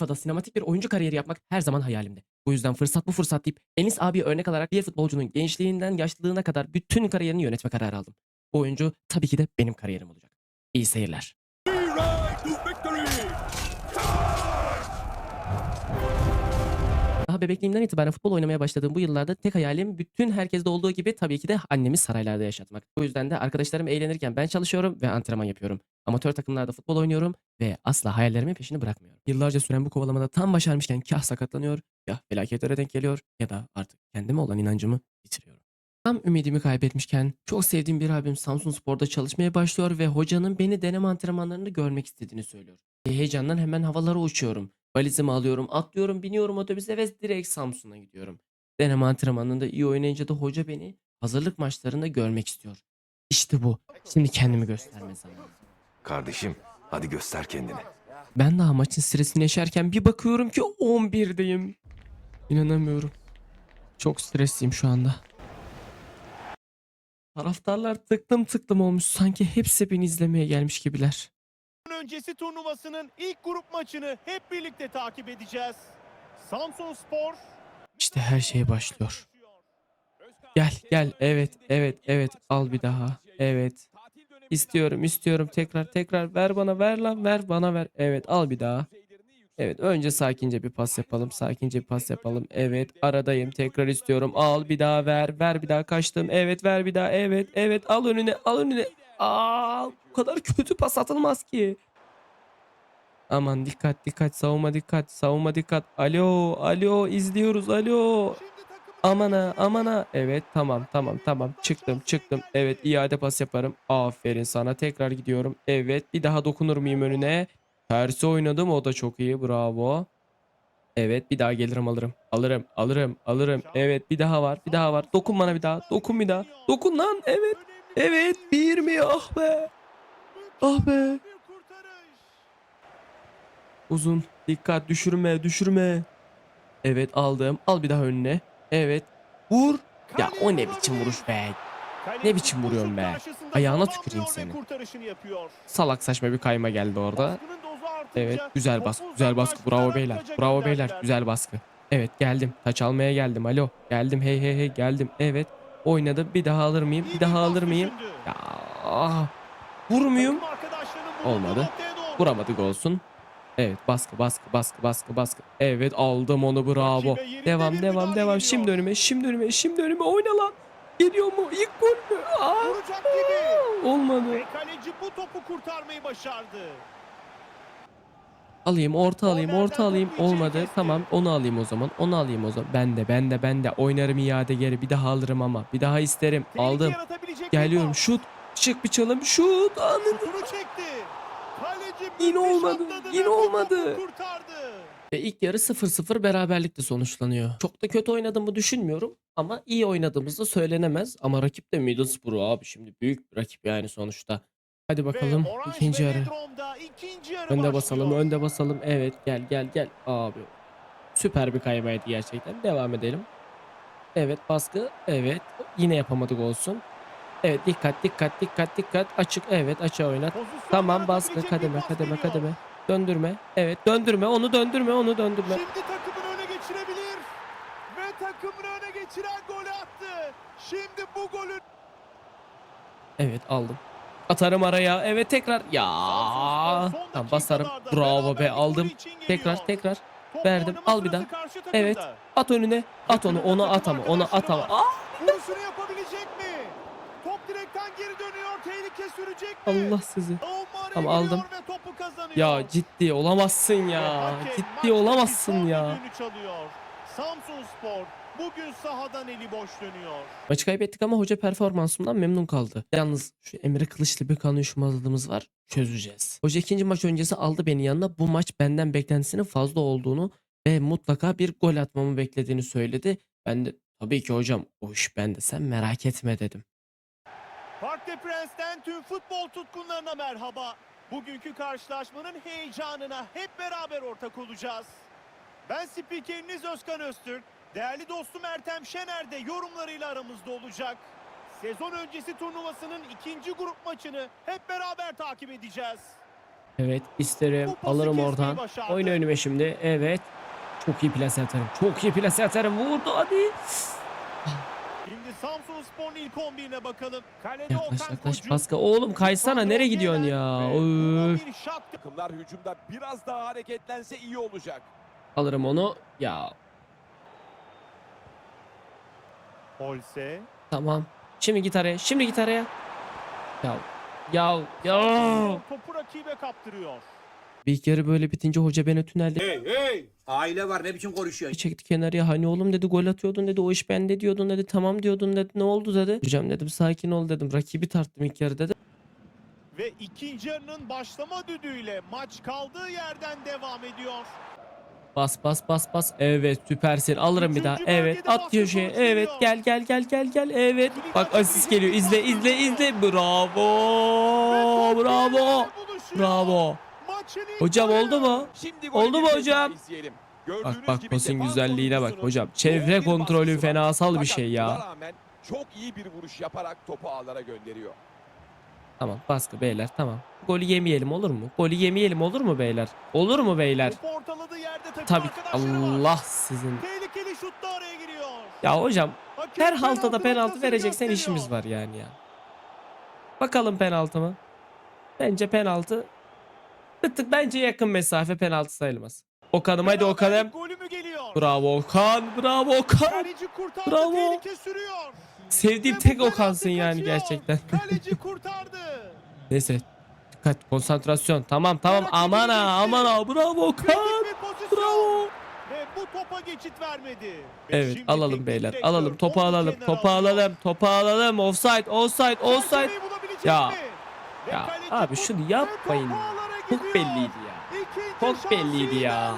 FIFA'da sinematik bir oyuncu kariyeri yapmak her zaman hayalimdi. Bu yüzden fırsat bu fırsat deyip Enis abi örnek alarak bir futbolcunun gençliğinden yaşlılığına kadar bütün kariyerini yönetme kararı aldım. Bu oyuncu tabii ki de benim kariyerim olacak. İyi seyirler. Bebekliğimden itibaren futbol oynamaya başladığım bu yıllarda tek hayalim bütün herkeste olduğu gibi tabii ki de annemi saraylarda yaşatmak. Bu yüzden de arkadaşlarım eğlenirken ben çalışıyorum ve antrenman yapıyorum. Amatör takımlarda futbol oynuyorum ve asla hayallerimin peşini bırakmıyorum. Yıllarca süren bu kovalamada tam başarmışken kah sakatlanıyor, kah felaketlere denk geliyor ya da artık kendime olan inancımı yitiriyorum. Tam ümidimi kaybetmişken çok sevdiğim bir abim Samsun Spor'da çalışmaya başlıyor ve hocanın beni deneme antrenmanlarını görmek istediğini söylüyor. Heyecandan hemen havalara uçuyorum. Valizimi alıyorum, atlıyorum, biniyorum otobüse ve direkt Samsun'a gidiyorum. Deneme antrenmanında iyi oynayınca da hoca beni hazırlık maçlarında görmek istiyor. İşte bu. Şimdi kendimi gösterme zamanı. Kardeşim hadi göster kendini. Ben daha maçın stresini yaşarken bir bakıyorum ki 11'deyim. İnanamıyorum. Çok stresliyim şu anda. Taraftarlar tıklım tıklım olmuş. Sanki hepsi beni izlemeye gelmiş gibiler. Öncesi turnuvasının ilk grup maçını hep birlikte takip edeceğiz. Samsun Spor İşte her şey başlıyor. Gel gel evet evet evet al bir daha. Evet. İstiyorum istiyorum tekrar tekrar ver bana ver lan ver bana ver. Evet al bir daha. Evet önce sakince bir pas yapalım. Sakince bir pas yapalım. Evet aradayım tekrar istiyorum. Al bir daha ver. Ver bir daha kaçtım. Evet ver bir daha. Evet evet al önüne al önüne. Aa bu kadar kötü pas atılmaz ki. Aman dikkat dikkat savunma dikkat savunma dikkat. Alo alo izliyoruz alo. Amana amana. Evet tamam tamam tamam çıktım çıktım. Evet iade pas yaparım. Aferin sana tekrar gidiyorum. Evet bir daha dokunur muyum önüne? Tersi oynadım o da çok iyi bravo. Evet bir daha gelirim alırım. Alırım alırım alırım. Evet bir daha var bir daha var. Dokun bana bir daha. Dokun bir daha. Dokun lan evet. Evet bir mi ah be. Ah be. Uzun. Dikkat düşürme düşürme. Evet aldım. Al bir daha önüne. Evet. Vur. Ya o ne biçim vuruş be. Ne biçim vuruyorsun be? Ayağına tüküreyim seni. Salak saçma bir kayma geldi orada. Evet güzel baskı güzel baskı. bravo beyler bravo beyler güzel baskı. Evet geldim. Taç almaya geldim. Alo geldim. Hey hey hey geldim. Evet oynadım bir daha alır mıyım? Bir daha alır mıyım? ya ah, vur muyum? Olmadı. vuramadık olsun. Evet baskı baskı baskı baskı baskı. Evet aldım onu. Bravo. devam devam devam. şimdi önüme şimdi önüme şimdi önüme. Oyna lan. Geliyor mu? İlk gol mü? Aa, gibi. olmadı. Ve kaleci bu topu kurtarmayı başardı. Alayım orta alayım orta alayım. olmadı. tamam onu alayım o zaman onu alayım o zaman. Ben de ben de ben de. Oynarım iade geri bir daha alırım ama. Bir daha isterim. Aldım. geliyorum şut. Şık bir çalım şut. Anın. Topunu çekti. Kaleci Yine olmadı, yine olmadı. ve ilk yarı 0-0 beraberlikle sonuçlanıyor. Çok da kötü oynadığımı düşünmüyorum ama iyi oynadığımız da söylenemez. Ama rakip de Middlesbrough abi. Şimdi büyük bir rakip yani sonuçta hadi bakalım ikinci yarı Önde basalım, önde basalım. Evet, gel gel gel. Abi. Süper bir kaymaydı gerçekten. Devam edelim. Evet, baskı. Evet. Yine yapamadık olsun. Evet, dikkat dikkat dikkat dikkat. Açık. Evet, açığa oynat. Pozisyon Tamam, baskı kademe kademe kademe. Döndürme. Evet, döndürme. Onu döndürme, onu döndürme. Şimdi takımını öne geçirebilir. Ve takımını öne geçiren golü attı. Şimdi bu golün Evet, aldım. Atarım araya. Evet, tekrar. Ya. Tamam, basarım. Bravo be, aldım. Tekrar tekrar. Verdim. Al bir daha. Evet. At önüne. At onu. Onu at ama. Onu at ama. Aa! Vuruşunu yapabilecek mi? Top direkten geri dönüyor. Tehlike sürecek mi? Allah sizi. Araya aldım. Ya ciddi olamazsın ya. Ciddi olamazsın ya. Samsun Spor bugün sahadan eli boş dönüyor. Maçı kaybettik ama hoca performansımdan memnun kaldı. Yalnız şu Emre Kılıçlı bir kan uyuşmazlığımız var. Çözeceğiz. Hoca ikinci maç öncesi aldı beni yanına. Bu maç benden beklentisinin fazla olduğunu ve mutlaka bir gol atmamı beklediğini söyledi. Ben de tabii ki hocam o iş bende sen merak etme dedim. Park de Prens'ten tüm futbol tutkunlarına merhaba. Bugünkü karşılaşmanın heyecanına hep beraber ortak olacağız. Ben spikeriniz Özkan Öztürk. Değerli dostum Ertem Şener de yorumlarıyla aramızda olacak. Sezon öncesi turnuvasının ikinci grup maçını hep beraber takip edeceğiz. Evet isterim. Bu Alırım oradan. başardı. Oyna önüme şimdi. Evet. Çok iyi plase atarım. Çok iyi plase atarım. Vurdu hadi. Şimdi Samsun Spor'un ilk 11'ine bakalım. Kalede Yaklaş Okan yaklaş Paska. Oğlum kaysana nereye gidiyorsun ya? Öf. Takımlar hücumda biraz daha hareketlense iyi olacak. Alırım onu. Ya Holse. tamam. Şimdi git araya. Şimdi git araya. Ya ya ya. Topu rakibe kaptırıyor. Bir kere böyle bitince hoca beni tünelde Hey hey! Aile var ne biçim konuşuyor? çekti kenarıya. Hani oğlum dedi gol atıyordun dedi. O iş bende diyordun dedi. Tamam diyordun dedi. Ne oldu dedi. Hocam dedim sakin ol dedim. Rakibi tarttım ilk yarı dedi. Ve ikinci yarının başlama düdüğüyle maç kaldığı yerden devam ediyor. Bas bas bas bas. Evet süpersin. Alırım bir daha. Evet at köşeye. Evet gel gel gel gel gel. Evet. Bak asist geliyor. İzle izle izle. Bravo. Bravo. Bravo. Hocam oldu mu? Oldu mu hocam? Bak Gördüğünüz bak gibi pasın güzelliğine bak hocam. Çevre kontrolü fenasal bir şey ya. çok iyi bir vuruş yaparak topu ağlara gönderiyor. Tamam baskı beyler tamam. Golü yemeyelim olur mu? Golü yemeyelim olur mu beyler? Olur mu beyler? Tabii ki. Allah sizin. Tehlikeli şut da araya giriyor. Ya hocam Hakem her haltada penaltı vereceksen gösteriyor. işimiz var yani ya. Bakalım penaltı mı? Bence penaltı. Bir tık bence yakın mesafe penaltı sayılmaz. Okan'ım hadi Okan'ım. Bravo Okan. Bravo Okan. Bravo. Sevdiğim tek Okan'sın yani gerçekten. Kaleci kurtardı. Neyse. Dikkat konsantrasyon. Tamam tamam aman ha aman ha. Bravo pozisyon. Bravo. Ve bu topa geçit vermedi. Ve Evet alalım beyler. Alalım topu alalım. Topu alalım. Topu alalım. Offside offside offside. Ya. Ya abi şunu yapmayın. Çok belliydi ya. Çok belliydi ya.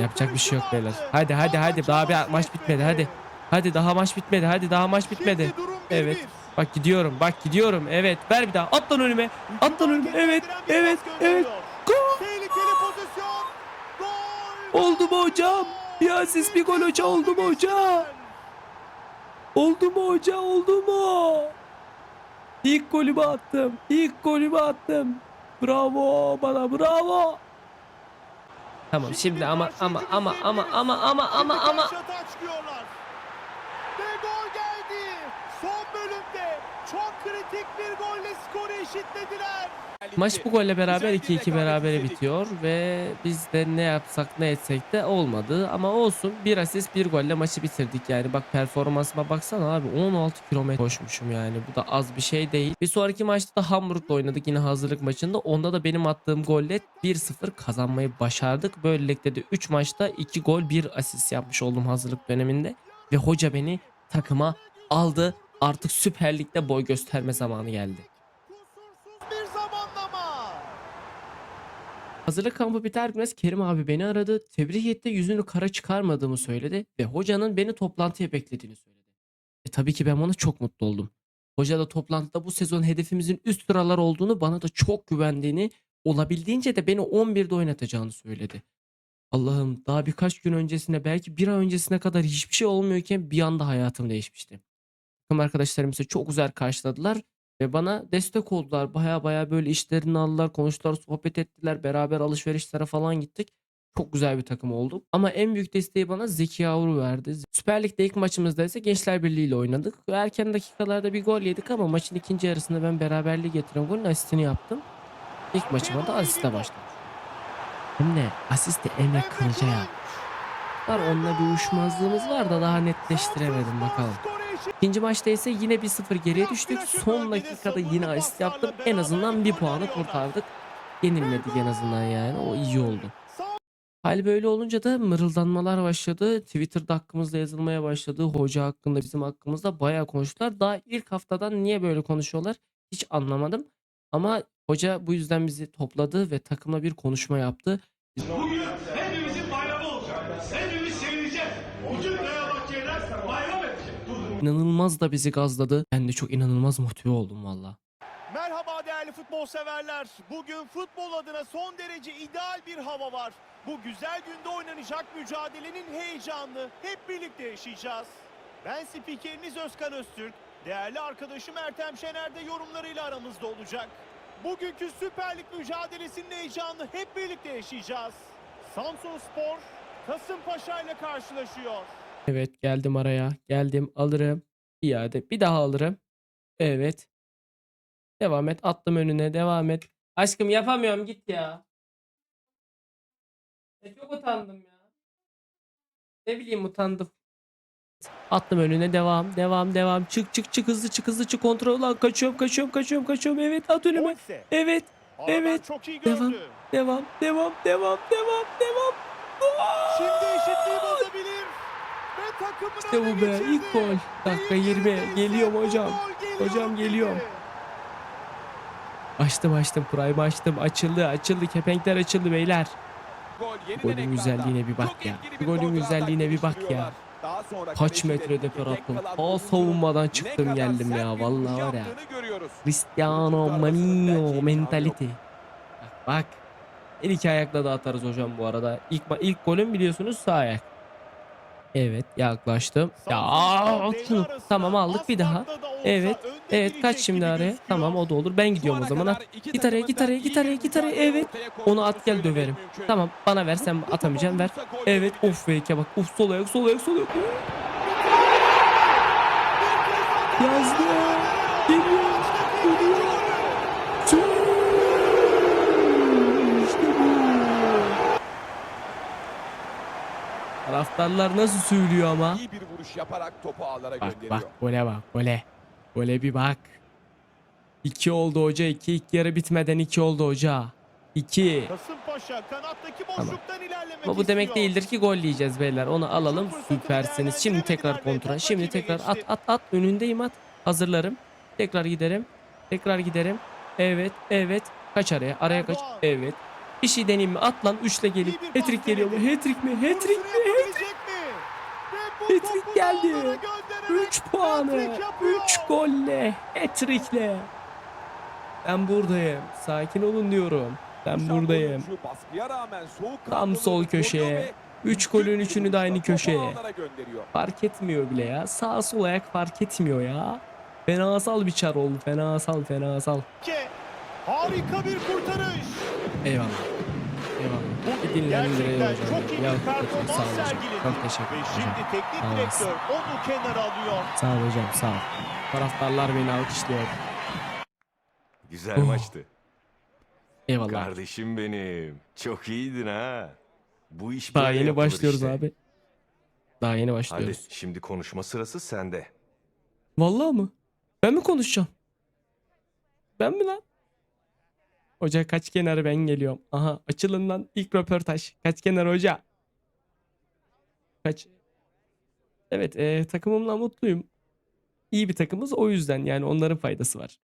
Yapacak bir şey yok beyler. Hadi hadi hadi daha bir maç bitmedi hadi. Hadi daha maç bitmedi. Hadi daha maç bitmedi. Evet. 1-1. Bak gidiyorum. Bak gidiyorum. Evet ver bir daha. At lan önüme. At lan önüme. Evet. Evet. Evet. Gol. Oldu mu hocam? Bir asist bir gol hoca oldu mu hoca? Oldu mu hoca? Oldu mu? İlk golümü attım. İlk golümü attım. Bravo bana bravo. Tamam şimdi ama ama ama ama ama ama ama ama Şimdi karşı atağa çıkıyorlar. Ve gol geldi. Son bölümde çok kritik bir golle skoru eşitlediler. Maç bu golle beraber Güzel bir 2-2 berabere bitiyor ve biz de ne yapsak ne etsek de olmadı. Ama olsun bir asist bir golle maçı bitirdik yani. Bak performansıma baksana abi 16 kilometre koşmuşum yani. Bu da az bir şey değil. Bir sonraki maçta da Hamburg'la oynadık yine hazırlık maçında. Onda da benim attığım golle 1-0 kazanmayı başardık. Böylelikle de 3 maçta 2 gol 1 asist yapmış oldum hazırlık döneminde. Ve hoca beni takıma aldı artık Süper Lig'de boy gösterme zamanı geldi. Hazırlık kampı biter bitmez Kerim abi beni aradı. Tebrik etti. Yüzünü kara çıkarmadığımı söyledi. Ve hocanın beni toplantıya beklediğini söyledi. E tabii ki ben ona çok mutlu oldum. Hoca da toplantıda bu sezon hedefimizin üst sıralar olduğunu bana da çok güvendiğini olabildiğince de beni 11'de oynatacağını söyledi. Allah'ım daha birkaç gün öncesine belki bir ay öncesine kadar hiçbir şey olmuyorken bir anda hayatım değişmişti. Takım arkadaşlarım ise çok güzel karşıladılar ve bana destek oldular. Baya baya böyle işlerini aldılar, konuştular, sohbet ettiler. Beraber alışverişlere falan gittik. Çok güzel bir takım olduk. Ama en büyük desteği bana Zeki Yavru verdi. Süper Lig'de ilk maçımızda ise Gençler Birliği ile oynadık. Erken dakikalarda bir gol yedik ama maçın ikinci yarısında ben beraberliği getiren golün asistini yaptım. İlk maçıma da asiste başladım. Hem de asiste Emre Kılıç'a Kılınç. Var onunla bir uyuşmazlığımız var da daha netleştiremedim bakalım. İkinci maçta ise yine 1-0 geriye düştük. Son dakikada yine asist yaptım. En azından bir puanı kurtardık. Yenilmedik en azından yani. O iyi oldu. Hal böyle olunca da mırıldanmalar başladı. Twitter'da hakkımızda yazılmaya başladı. Hoca hakkında bizim hakkımızda bayağı konuştular. Daha ilk haftadan niye böyle konuşuyorlar hiç anlamadım. Ama hoca bu yüzden bizi topladı ve takımla bir konuşma yaptı. Bugün hepimizin bayramı olacak. Hepimiz sevineceğiz. Edecek. İnanılmaz da bizi gazladı. Ben de çok inanılmaz motive oldum valla. Merhaba değerli futbol severler. Bugün futbol adına son derece ideal bir hava var. Bu güzel günde oynanacak mücadelenin heyecanını hep birlikte yaşayacağız. Ben spikeriniz Özkan Öztürk. Değerli arkadaşım Ertem Şener de yorumlarıyla aramızda olacak. Bugünkü Süper Lig mücadelesinin heyecanını hep birlikte yaşayacağız. Samsun Spor Kasımpaşa ile karşılaşıyor. Evet geldim araya. Geldim alırım. İade. Bir daha alırım. Evet. Devam et. Attım önüne. Devam et. Aşkım yapamıyorum git ya. E, çok utandım ya. Ne bileyim utandım. Attım önüne devam devam devam çık çık çık hızlı çık hızlı çık kontrol lan kaçıyorum kaçıyorum kaçıyorum kaçıyorum evet at önüme evet Evet. Devam. gördü. devam devam devam devam devam Şimdi eşitliği bozabilir. İşte bu be ilk gol. Dakika Deyim 20 yerindeyse geliyorum hocam. Hocam geliyorum. açtım açtım. Prime açtım? Açıldı açıldı. Kepenkler açıldı beyler. Golün güzelliğine bir bak ya. golün güzelliğine bir bak ya. kaç metrede per attım oyuncunun savunmadan çıktım geldim ya. vallahi var ya. Cristiano imkanı mentality. Bak, bak. El iki ayakla da atarız hocam bu arada. İlk, ilk golüm biliyorsunuz sağ ayak. Evet yaklaştım. Ya arasına Tamam aldık bir daha. Evet. Evet kaç şimdi araya? Tamam o da olur. Ben gidiyorum o zaman. Git araya git araya git araya git araya. Evet. Onu at gel döverim. Tamam bana versem Bu topa atamayacağım ver. Evet of fake bak. Uf sol ayak sol ayak sol ayak. Yazdı. Geliyor. Geliyor. Tüh. İşte bu. Taraftarlar nasıl söylüyor ama. İyi bir vuruş yaparak topu ağlara Bak gönderiyor. bak gole bak gole. Gole bir bak. 2 oldu hoca 2 ilk yarı bitmeden 2 oldu hoca. 2. Kasımpaşa kanattaki Tamam. boşluktan ilerlemek Ama bu demek istiyor. değildir ki gol yiyeceğiz beyler. Onu alalım. Süpersiniz. Şimdi tekrar kontra. Şimdi tekrar at at at. Önündeyim at. Hazırlarım. Tekrar giderim. Tekrar giderim. Evet evet. Kaç araya? Araya kaç. Evet. Bir şey deneyeyim mi? At lan 3'le gelip. İyi bir pas Hat-trick geliyor mu? Hat-trick mi? Hat-trick mi? Hat-trick topu geldi. ağlara göndererek 3 puanı. hat-trick yapıyor. 3 golle. Hat-trick'le. Ben buradayım. Sakin olun diyorum. Ben buradayım. Tam sol köşeye. 3 golün 3'ünü de aynı köşeye. Fark etmiyor bile ya. Sağ sol ayak fark etmiyor ya. Fenasal bir çar oldu. Fenasal fenasal. Harika bir kurtarış. Eyvallah. Gerçekten çok iyi bir performans sergiledi. Çok teşekkür Ve ederim şimdi teknik Sağ olasın. direktör onu kenara alıyor. Sağ ol hocam sağ ol. Taraftarlar beni alkışlıyor. Güzel Oh. maçtı. Eyvallah. Kardeşim benim. Çok iyiydin ha. Bu iş Daha yeni başlıyoruz işte. abi. Daha yeni Hadi başlıyoruz. şimdi konuşma sırası sende. Vallahi mı? Ben mi konuşacağım? Ben mi lan? Hoca kaç kenarı ben geliyorum. Aha açılın lan ilk röportaj. Kaç kenar hoca? Kaç? Evet e, takımımla mutluyum. İyi bir takımız o yüzden yani onların faydası var.